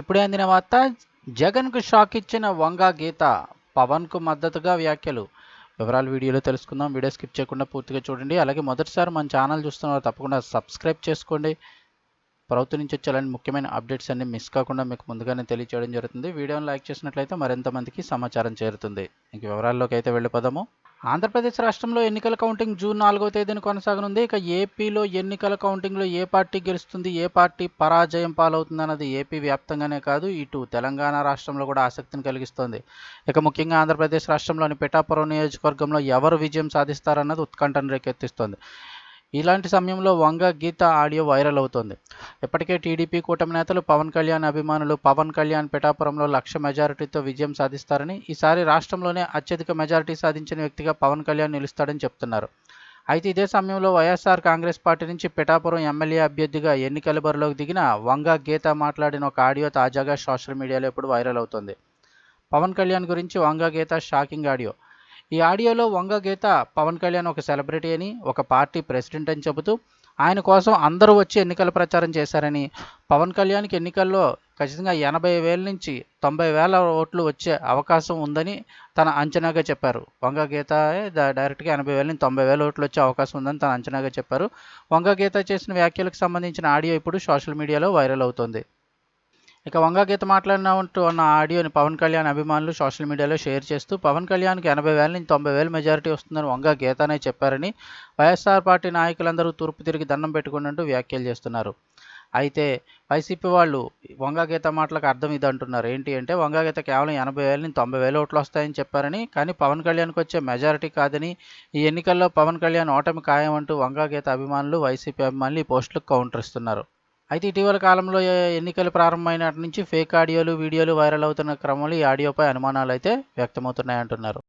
ఇప్పుడే అందిన వార్త జగన్కు షాక్ ఇచ్చిన వంగా గీత పవన్కు మద్దతుగా వ్యాఖ్యలు. వివరాలు వీడియోలో తెలుసుకుందాం. వీడియో స్కిప్ చేయకుండా పూర్తిగా చూడండి. అలాగే మొదటిసారి మన ఛానల్ చూస్తున్నారు తప్పకుండా సబ్స్క్రైబ్ చేసుకోండి. ప్రభుత్వం నుంచి వచ్చే అలాంటి ముఖ్యమైన అప్డేట్స్ అన్ని మిస్ కాకుండా మీకు ముందుగానే తెలియచేయడం జరుగుతుంది. వీడియోని లైక్ చేసినట్లయితే మరింత మందికి సమాచారం చేరుతుంది. ఇంక వివరాల్లోకి అయితే వెళ్ళిపోదాము. ఆంధ్రప్రదేశ్ రాష్ట్రంలో ఎన్నికల కౌంటింగ్ జూన్ నాలుగవ తేదీన కొనసాగనుంది. ఇక ఏపీలో ఎన్నికల కౌంటింగ్లో ఏ పార్టీ గెలుస్తుంది ఏ పార్టీ పరాజయం పాలవుతుంది అన్నది ఏపీ వ్యాప్తంగానే కాదు ఇటు తెలంగాణ రాష్ట్రంలో కూడా ఆసక్తిని కలిగిస్తోంది. ఇక ముఖ్యంగా ఆంధ్రప్రదేశ్ రాష్ట్రంలోని పిఠాపురం నియోజకవర్గంలో ఎవరు విజయం సాధిస్తారన్నది ఉత్కంఠను రేకెత్తిస్తోంది. ఇలాంటి సమయంలో వంగ గీత ఆడియో వైరల్ అవుతోంది. ఇప్పటికే టీడీపీ కూటమి నేతలు పవన్ కళ్యాణ్ అభిమానులు పవన్ కళ్యాణ్ పిఠాపురంలో లక్ష మెజారిటీతో విజయం సాధిస్తారని ఈసారి రాష్ట్రంలోనే అత్యధిక మెజారిటీ సాధించిన వ్యక్తిగా పవన్ కళ్యాణ్ నిలుస్తాడని చెప్తున్నారు. అయితే ఇదే సమయంలో వైఎస్ఆర్ కాంగ్రెస్ పార్టీ నుంచి పిఠాపురం ఎమ్మెల్యే అభ్యర్థిగా ఎన్నికల బరిలోకి దిగిన వంగ గీత మాట్లాడిన ఒక ఆడియో తాజాగా సోషల్ మీడియాలో ఇప్పుడు వైరల్ అవుతుంది. పవన్ కళ్యాణ్ గురించి వంగ గీత షాకింగ్ ఆడియో. ఈ ఆడియోలో వంగ గీత పవన్ కళ్యాణ్ ఒక సెలబ్రిటీ అని ఒక పార్టీ ప్రెసిడెంట్ అని చెబుతూ ఆయన కోసం అందరూ వచ్చి ఎన్నికల ప్రచారం చేశారని పవన్ కళ్యాణ్కి ఎన్నికల్లో ఖచ్చితంగా ఎనభై వేల నుంచి తొంభై వేల ఓట్లు వచ్చే అవకాశం ఉందని తన అంచనాగా చెప్పారు. వంగ గీత డైరెక్ట్గా ఎనభై వేల నుంచి తొంభై వేల ఓట్లు వచ్చే అవకాశం ఉందని తన అంచనాగా చెప్పారు. వంగ గీత చేసిన వ్యాఖ్యలకు సంబంధించిన ఆడియో ఇప్పుడు సోషల్ మీడియాలో వైరల్ అవుతుంది. ఇక వంగ గీత మాట్లాడినట్టు ఉన్న ఆడియోని పవన్ కళ్యాణ్ అభిమానులు సోషల్ మీడియాలో షేర్ చేస్తూ పవన్ కళ్యాణ్కి ఎనభై వేల నుంచి తొంభై వేల మెజారిటీ వస్తుందని వంగ గీతనే చెప్పారని వైఎస్ఆర్ పార్టీ నాయకులందరూ తూర్పు తిరిగి దండం పెట్టుకున్నట్టు వ్యాఖ్యలు చేస్తున్నారు. అయితే వైసీపీ వాళ్ళు వంగ గీత మాటలకు అర్థం ఇది అంటున్నారు ఏంటి అంటే వంగ గీత కేవలం ఎనభై వేల నుంచి తొంభై వేల ఓట్లు వస్తాయని చెప్పారని కానీ పవన్ కళ్యాణ్కి వచ్చే మెజారిటీ కాదని ఈ ఎన్నికల్లో పవన్ కళ్యాణ్ ఓటమి ఖాయమంటూ అంటూ వంగ గీత అభిమానులు వైసీపీ అభిమానులు ఈ పోస్టులకు కౌంటర్ ఇస్తున్నారు. అయితే ఇటీవల కాలంలో ఎన్నికలు ప్రారంభమైనటి నుంచి ఫేక్ ఆడియోలు వీడియోలు వైరల్ అవుతున్న క్రమంలో ఈ ఆడియోపై అనుమానాలు అయితే వ్యక్తమవుతున్నాయంటున్నారు.